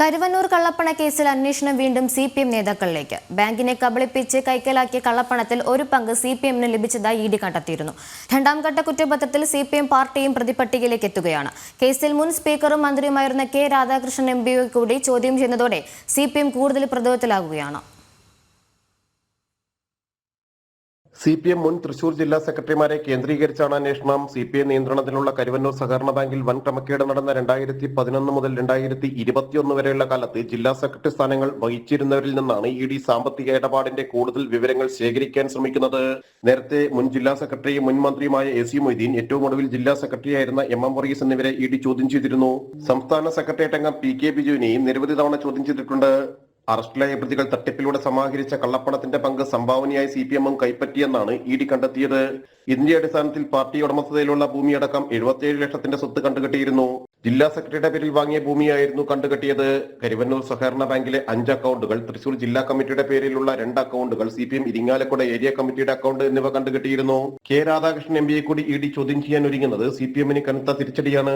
കരുവന്നൂർ കള്ളപ്പണ കേസിൽ അന്വേഷണം വീണ്ടും സി പി എം നേതാക്കളിലേക്ക്. ബാങ്കിനെ കബളിപ്പിച്ച് കൈക്കലാക്കിയ കള്ളപ്പണത്തിൽ ഒരു പങ്ക് സി പി എമ്മിന് ലഭിച്ചതായി ഇ ഡി കണ്ടെത്തിയിരുന്നു. രണ്ടാം ഘട്ട കുറ്റപത്രത്തിൽ സി പി എം പാർട്ടിയും പ്രതിപട്ടികയിലേക്ക് എത്തുകയാണ്. കേസിൽ മുൻ സ്പീക്കറും മന്ത്രിയുമായിരുന്ന കെ രാധാകൃഷ്ണൻ എം പിയെ കൂടി ചോദ്യം ചെയ്യുന്നതോടെ സി പി എം കൂടുതൽ പ്രതിരോധത്തിലാകുകയാണ് സി പി എം മുൻ തൃശൂർ ജില്ലാ സെക്രട്ടറിമാരെ കേന്ദ്രീകരിച്ചാണ് അന്വേഷണം. സി പി ഐ നിയന്ത്രണത്തിലുള്ള കരുവന്നൂർ സഹകരണ ബാങ്കിൽ വൻ ക്രമക്കേട് നടന്ന രണ്ടായിരത്തി പതിനൊന്ന് മുതൽ രണ്ടായിരത്തി ഇരുപത്തിയൊന്ന് വരെയുള്ള കാലത്ത് ജില്ലാ സെക്രട്ടറി സ്ഥാനങ്ങൾ വഹിച്ചിരുന്നവരിൽ നിന്നാണ് ഇ ഡി സാമ്പത്തിക ഇടപാടിന്റെ കൂടുതൽ വിവരങ്ങൾ ശേഖരിക്കാൻ ശ്രമിക്കുന്നത്. നേരത്തെ മുൻ ജില്ലാ സെക്രട്ടറിയും മുൻ മന്ത്രിയുമായ എ സി മൊയ്തീൻ ഏറ്റവും ഒടുവിൽ ജില്ലാ സെക്രട്ടറിയായിരുന്ന എം എം വർഗീസ് എന്നിവരെ ഇ ഡി ചോദ്യം ചെയ്തിരുന്നു. സംസ്ഥാന സെക്രട്ടേറിയറ്റ് അംഗം പി കെ ബിജുവിനെയും നിരവധി തവണ ചോദ്യം ചെയ്തിട്ടുണ്ട്. അറസ്റ്റിലായ പ്രതികൾ തട്ടിപ്പിലൂടെ സമാഹരിച്ച കള്ളപ്പണത്തിന്റെ പങ്ക് സംഭാവനയായി സി പി എമ്മും കൈപ്പറ്റിയെന്നാണ് ഇ ഡി കണ്ടെത്തിയത്. ഇതിന്റെ അടിസ്ഥാനത്തിൽ പാർട്ടി ഉടമസ്ഥതയിലുള്ള ഭൂമിയടക്കം എഴുപത്തിയേഴ് ലക്ഷത്തിന്റെ സ്വത്ത് കണ്ടുകെട്ടിയിരുന്നു. ജില്ലാ സെക്രട്ടറിയുടെ പേരിൽ വാങ്ങിയ ഭൂമിയായിരുന്നു കണ്ടുകെട്ടിയത്. കരുവന്നൂർ സഹകരണ ബാങ്കിലെ അഞ്ച് അക്കൗണ്ടുകൾ തൃശൂർ ജില്ലാ കമ്മിറ്റിയുടെ പേരിലുള്ള രണ്ട് അക്കൗണ്ടുകൾ C P M Irinjalakuda area കമ്മിറ്റിയുടെ അക്കൗണ്ട് എന്നിവ കണ്ടുകെട്ടിയിരുന്നു. കെ രാധാകൃഷ്ണൻ എം പിയെ കൂടി ഇ ഡി ചോദ്യം ചെയ്യാൻ ഒരുങ്ങുന്നത് സി പി എമ്മിന് കനത്ത തിരിച്ചടിയാണ്.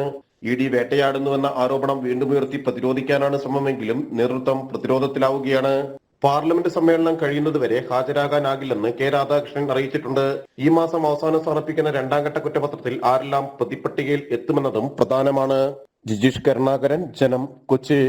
ഇ ഡി വേട്ടയാടുന്നുവെന്ന ആരോപണം വീണ്ടും ഉയർത്തി പ്രതിരോധിക്കാനാണ് ശ്രമമെങ്കിലും നേതൃത്വം പ്രതിരോധത്തിലാവുകയാണ്. പാർലമെന്റ് സമ്മേളനം കഴിയുന്നതുവരെ ഹാജരാകാനാകില്ലെന്ന് കെ രാധാകൃഷ്ണൻ അറിയിച്ചിട്ടുണ്ട്. ഈ മാസം അവസാനം സമർപ്പിക്കുന്ന രണ്ടാം ഘട്ട കുറ്റപത്രത്തിൽ ആരെല്ലാം പ്രതിപട്ടികയിൽ എത്തുമെന്നതും പ്രധാനമാണ്. ജിജീഷ് കരുണാകരൻ ജനം കൊച്ചി.